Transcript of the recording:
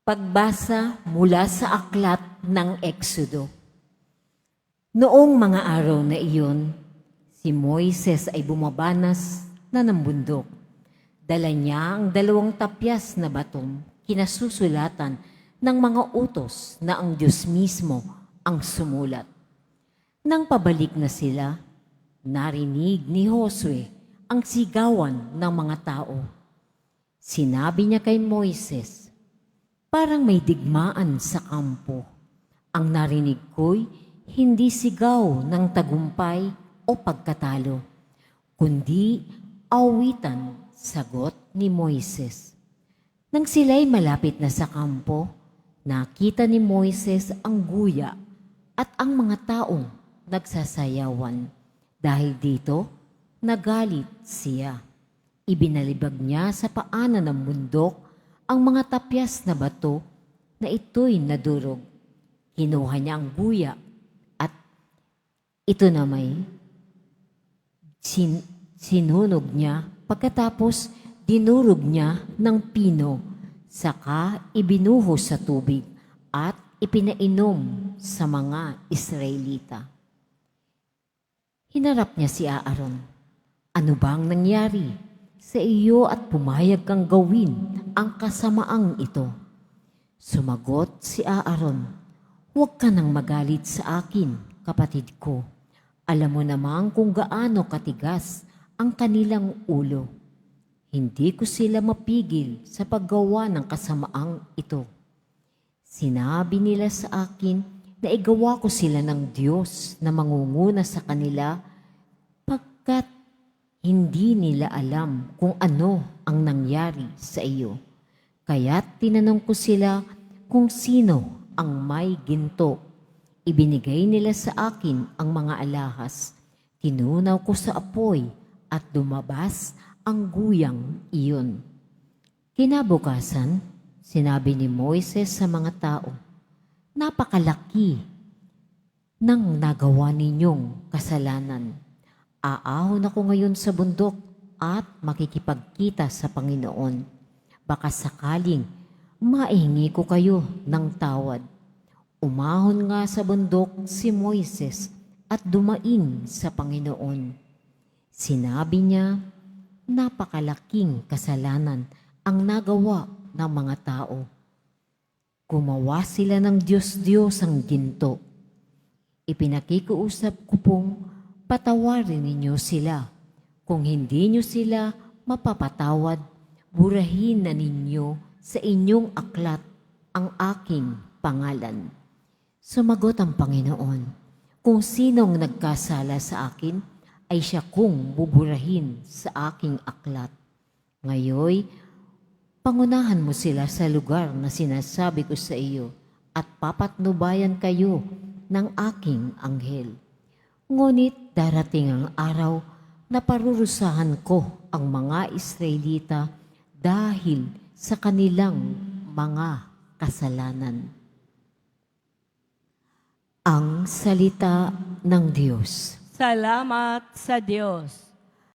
Pagbasa mula sa aklat ng Eksodo. Noong mga araw na iyon, si Moises ay bumabanas na ng bundok. Dala niya ang dalawang tapyas na batong kinasusulatan ng mga utos na ang Diyos mismo ang sumulat. Nang pabalik na sila, narinig ni Josue ang sigawan ng mga tao. Sinabi niya kay Moises, Parang may digmaan sa kampo. Ang narinig ko'y hindi sigaw ng tagumpay o pagkatalo, kundi awitan, sagot ni Moises. Nang sila'y malapit na sa kampo, nakita ni Moises ang guya at ang mga taong nagsasayawan. Dahil dito, nagalit siya. Ibinalibag niya sa paanan ng bundok ang mga tapyas na bato na ito'y nadurog. Kinuha niya ang buya at ito na may sin- sinunog niya pagkatapos dinurog niya ng pino saka ibinuhos sa tubig at ipinainom sa mga Israelita. Hinarap niya si Aaron. Ano bang nangyari sa iyo at pumayag kang gawin ang kasamaang ito? Sumagot si Aaron, Huwag ka nang magalit sa akin, kapatid ko. Alam mo namang kung gaano katigas ang kanilang ulo. Hindi ko sila mapigil sa paggawa ng kasamaang ito. Sinabi nila sa akin na igawa ko sila ng Diyos na mangunguna sa kanila pagkat hindi nila alam kung ano ang nangyari sa iyo. Kaya't tinanong ko sila kung sino ang may ginto. Ibinigay nila sa akin ang mga alahas. Tinunaw ko sa apoy at dumabas ang guyang iyon. Kinabukasan, sinabi ni Moises sa mga tao, Napakalaki ng nagawa ninyong kasalanan. Aahon ako ngayon sa bundok at makikipagkita sa Panginoon. Baka sakaling maihingi ko kayo ng tawad. Umahon nga sa bundok si Moises at dumain sa Panginoon. Sinabi niya, napakalaking kasalanan ang nagawa ng mga tao. Gumawa sila ng Diyos-Diyos ang ginto. Ipinakikiusap ko pong patawarin ninyo sila. Kung hindi nyo sila mapapatawad, burahin na ninyo sa inyong aklat ang aking pangalan. Sumagot ang Panginoon, kung sinong nagkasala sa akin, ay siya kong buburahin sa aking aklat. Ngayoy, pangunahan mo sila sa lugar na sinasabi ko sa iyo at papatnubayan kayo ng aking anghel. Ngunit darating ang araw na parurusahan ko ang mga Israelita dahil sa kanilang mga kasalanan. Ang salita ng Diyos. Salamat sa Diyos.